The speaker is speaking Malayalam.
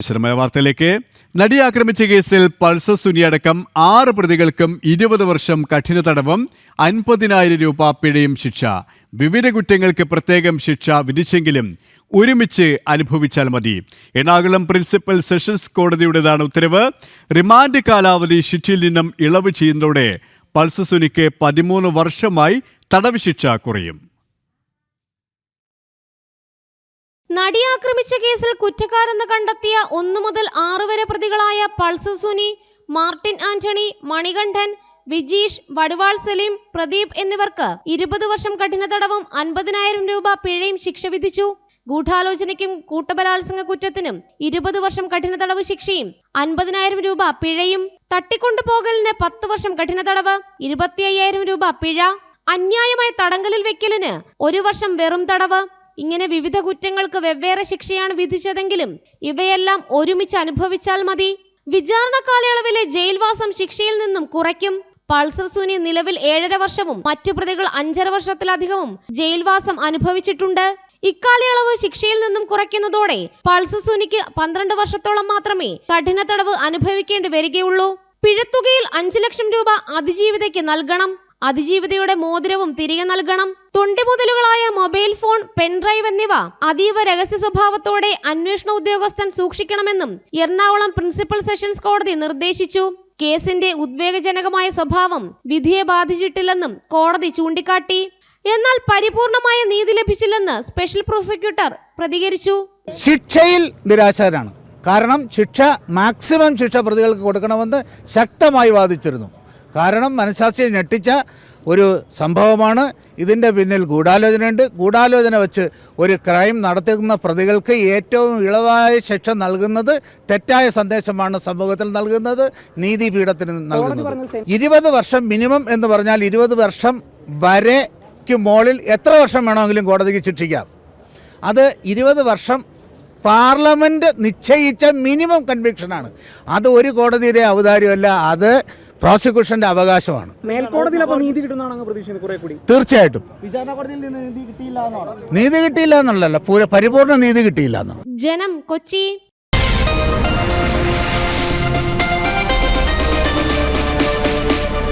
വിശദമായ വാർത്തയിലേക്ക്. നടി ആക്രമിച്ച കേസിൽ പൾസർ സുനിയടക്കം ആറ് പ്രതികൾക്കും ഇരുപത് വർഷം കഠിന തടവും അൻപതിനായിരം രൂപ പിഴയും ശിക്ഷ. വിവിധ കുറ്റങ്ങൾക്ക് പ്രത്യേകം ശിക്ഷ വിധിച്ചെങ്കിലും ഒരുമിച്ച് അനുഭവിച്ചാൽ മതി. എറണാകുളം പ്രിൻസിപ്പൽ സെഷൻസ് കോടതിയുടേതാണ് ഉത്തരവ്. റിമാൻഡ് കാലാവധി ശിക്ഷയിൽ നിന്നും ഇളവ് ചെയ്യുന്നതോടെ പൾസർ സുനിക്ക് പതിമൂന്ന് വർഷമായി തടവ് ശിക്ഷ കുറയും. നടി ആക്രമിച്ച കേസിൽ കുറ്റക്കാരെന്ന് കണ്ടെത്തിയ ഒന്നു മുതൽ ആറു വരെ പ്രതികളായ പൾസർ സുനി മാർട്ടിൻ ആന്റണി മണികണ്ഠൻ വിജീഷ് വടുവാൾ സലീം പ്രദീപ് എന്നിവർക്ക് ഇരുപത് വർഷം കഠിന തടവും അൻപതിനായിരം രൂപ പിഴയും ശിക്ഷ വിധിച്ചു. ഗൂഢാലോചനയ്ക്കും കൂട്ടബലാത്സംഗ കുറ്റത്തിനും ഇരുപത് വർഷം കഠിന തടവ് ശിക്ഷയും അൻപതിനായിരം രൂപ പിഴയും. തട്ടിക്കൊണ്ടുപോകലിന് പത്ത് വർഷം കഠിന തടവ് ഇരുപത്തി രൂപ പിഴ. അന്യായമായ തടങ്കലിൽ വെക്കലിന് ഒരു വർഷം വെറും തടവ്. ഇങ്ങനെ വിവിധ കുറ്റങ്ങൾക്ക് വെവ്വേറെ ശിക്ഷയാണ് വിധിച്ചതെങ്കിലും ഇവയെല്ലാം ഒരുമിച്ച് അനുഭവിച്ചാൽ മതി. വിചാരണ കാലയളവിലെ ജയിൽവാസം ശിക്ഷയിൽ നിന്നും കുറയ്ക്കും. പൾസർ സുനി നിലവിൽ ഏഴര വർഷവും മറ്റു പ്രതികൾ അഞ്ചര വർഷത്തിലധികവും ജയിൽവാസം അനുഭവിച്ചിട്ടുണ്ട്. ഇക്കാലയളവ് ശിക്ഷയിൽ നിന്നും കുറയ്ക്കുന്നതോടെ പൾസർ സുനിക്ക് പന്ത്രണ്ട് വർഷത്തോളം മാത്രമേ കഠിന തടവ് അനുഭവിക്കേണ്ടി വരികയുള്ളൂ. പിഴത്തുകയിൽ അഞ്ചു ലക്ഷം രൂപ അതിജീവിതയ്ക്ക് നൽകണം. അതിജീവിതയുടെ മോതിരവും തിരികെ നൽകണം. തൊണ്ടിമുതലുകളായ മൊബൈൽ ഫോൺ പെൻഡ്രൈവ് എന്നിവ അതീവ രഹസ്യ സ്വഭാവത്തോടെ അന്വേഷണ ഉദ്യോഗസ്ഥൻ സൂക്ഷിക്കണമെന്നും എറണാകുളം പ്രിൻസിപ്പൽ സെഷൻസ് കോടതി നിർദ്ദേശിച്ചു. കേസിന്റെ ഉദ്വേഗജനകമായ സ്വഭാവം വിധിയെ ബാധിച്ചിട്ടില്ലെന്നും കോടതി ചൂണ്ടിക്കാട്ടി. എന്നാൽ പരിപൂർണമായ നീതി ലഭിച്ചില്ലെന്ന് സ്പെഷ്യൽ പ്രോസിക്യൂട്ടർ പ്രതികരിച്ചു. ശിക്ഷയിൽ നിരാശരാണ്. കാരണം ശിക്ഷ മാക്സിമം ശിക്ഷ പ്രതികൾക്ക് കൊടുക്കണമെന്ന് ശക്തമായി വാദിച്ചിരുന്നു. കാരണം മനസാക്ഷിയെ ഞെട്ടിച്ച ഒരു സംഭവമാണ്. ഇതിന്റെ പിന്നിൽ ഗൂഢാലോചനയുണ്ട്. ഗൂഢാലോചന വെച്ച് ഒരു ക്രൈം നടത്തുന്ന പ്രതികൾക്ക് ഏറ്റവും ഇളവായ ശിക്ഷ നൽകുന്നത് തെറ്റായ സന്ദേശമാണ് സമൂഹത്തിൽ നൽകുന്നത് നീതിപീഠത്തിന് നൽകുന്നത്. ഇരുപത് വർഷം മിനിമം എന്ന് പറഞ്ഞാൽ ഇരുപത് വർഷം വരെക്ക് മുകളിൽ എത്ര വർഷം വേണമെങ്കിലും കോടതിക്ക് ശിക്ഷിക്കാം. അത് ഇരുപത് വർഷം പാർലമെന്റ് നിശ്ചയിച്ച മിനിമം കൺവിക്ഷനാണ്. അത് ഒരു കോടതിയുടെ ഔദാര്യമല്ല. അത് പ്രോസിക്യൂഷന്റെ അവകാശമാണ്. മേൽക്കോടതിയിൽ അപ്പോൾ നീതി കിട്ടുന്നതാണ് അങ്ങ് പ്രതീക്ഷിക്കുന്നത് കുറെ കൂടി. തീർച്ചയായിട്ടും. വിചാരണ കോടതിയിൽ നിന്ന് നീതി കിട്ടിയില്ല എന്നുള്ളതല്ല പരിപൂർണ പരിപൂർണ നീതി കിട്ടിയില്ല എന്നാണ്. ജനം കൊച്ചി